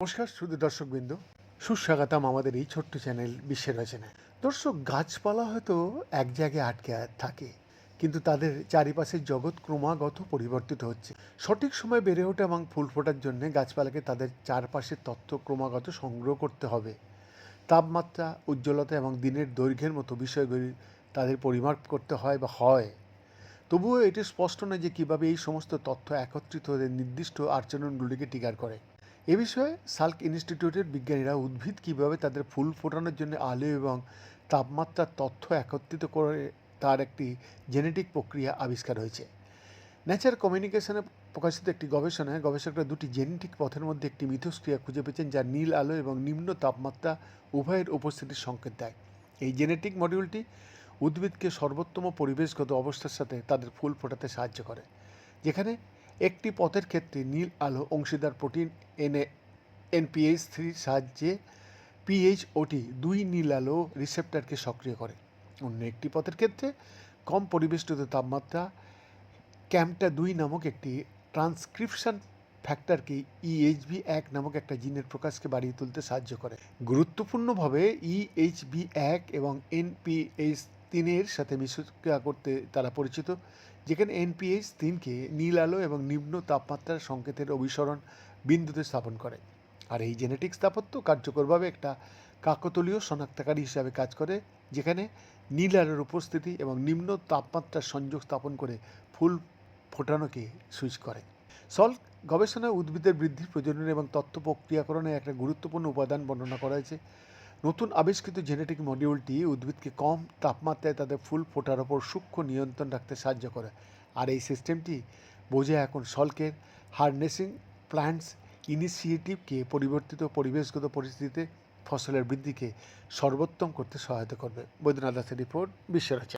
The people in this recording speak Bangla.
নমস্কার শুধু দর্শকবৃন্দ। সুস্বাগতম আমাদের এই ছোট্ট চ্যানেল বিশ্বের রচনায় দর্শক, গাছপালা হয়তো এক জায়গায় আটকে থাকে, কিন্তু তাদের চারিপাশের জগৎ ক্রমাগত পরিবর্তিত হচ্ছে। সঠিক সময় বেড়ে ওঠা এবং ফুল ফোটার জন্য গাছপালাকে তাদের চারপাশের তথ্য ক্রমাগত সংগ্রহ করতে হবে। তাপমাত্রা, উজ্জ্বলতা এবং দিনের দৈর্ঘ্যের মতো বিষয়গুলি তাদের পরিমাপ করতে হয় বা হয়। তবুও এটি স্পষ্ট নয় যে কীভাবে এই সমস্ত তথ্য একত্রিত হয়ে নির্দিষ্ট আচরণগুলিকে টিকার করে। এ বিষয়ে সাল্ক ইনস্টিটিউটের বিজ্ঞানীরা উদ্ভিদ কীভাবে তাদের ফুল ফোটানোর জন্য আলো এবং তাপমাত্রার তথ্য একত্রিত করে তার একটি জেনেটিক প্রক্রিয়া আবিষ্কার হয়েছে। ন্যাচার কমিউনিকেশনে প্রকাশিত একটি গবেষণায় গবেষকরা দুটি জেনেটিক পথের মধ্যে একটি মিথস্ক্রিয়া খুঁজে পেয়েছেন যা নীল আলো এবং নিম্ন তাপমাত্রা উভয়ের উপস্থিতির সংকেত দেয়। এই জেনেটিক মডিউলটি উদ্ভিদকে সর্বোত্তম পরিবেশগত অবস্থার সাথে তাদের ফুল ফোটাতে সাহায্য করে। যেখানে একটি পথের ক্ষেত্রে নীল আলো, অংশীদার প্রোটিন, এনে এনপিএইচ থ্রির সাহায্যে পিএইচওটি দুই নীল আলো রিসেপ্টারকে সক্রিয় করে। অন্য একটি পথের ক্ষেত্রে কম পরিবেষ্টিত তাপমাত্রা ক্যাম্পটা দুই নামক একটি ট্রান্সক্রিপশন ফ্যাক্টরকে ইএইচবি এক নামক একটা জিনের প্রকাশকে বাড়িয়ে তুলতে সাহায্য করে। গুরুত্বপূর্ণভাবে ইএইচবি এক এবং এনপিএইচ তিনের সাথে মিশক্রিয়া করতে তারা পরিচিত, যেখানে এনপিএইচ তিনকে নীল আলো এবং নিম্ন তাপমাত্রার সংকেতের অভিসরণ বিন্দুতে স্থাপন করে। আর এই জেনেটিক স্থাপত্য কার্যকরভাবে একটা কাকতলীয় শনাক্তকারী হিসাবে কাজ করে, যেখানে নীল আলোর উপস্থিতি এবং নিম্ন তাপমাত্রার সংযোগ স্থাপন করে ফুল ফোটানোকে সুইচ করে। সল্ট গবেষণায় উদ্ভিদের বৃদ্ধির প্রজনন এবং তথ্য প্রক্রিয়াকরণে একটা গুরুত্বপূর্ণ উপাদান বর্ণনা করা হয়েছে। নতুন আবিষ্কৃত জেনেটিক মডিউলটি উদ্ভিদকে কম তাপমাত্রায় তাদের ফুল ফোটার ওপর সূক্ষ্ম নিয়ন্ত্রণ রাখতে সাহায্য করে। আর এই সিস্টেমটি বোঝে এখন সল্কের হার্নেসিং প্ল্যান্টস ইনিশিয়েটিভকে পরিবর্তিত পরিবেশগত পরিস্থিতিতে ফসলের বৃদ্ধিকে সর্বোত্তম করতে সহায়তা করবে। বৈদ্যনাথ দাসের রিপোর্ট বিশ্বরচনা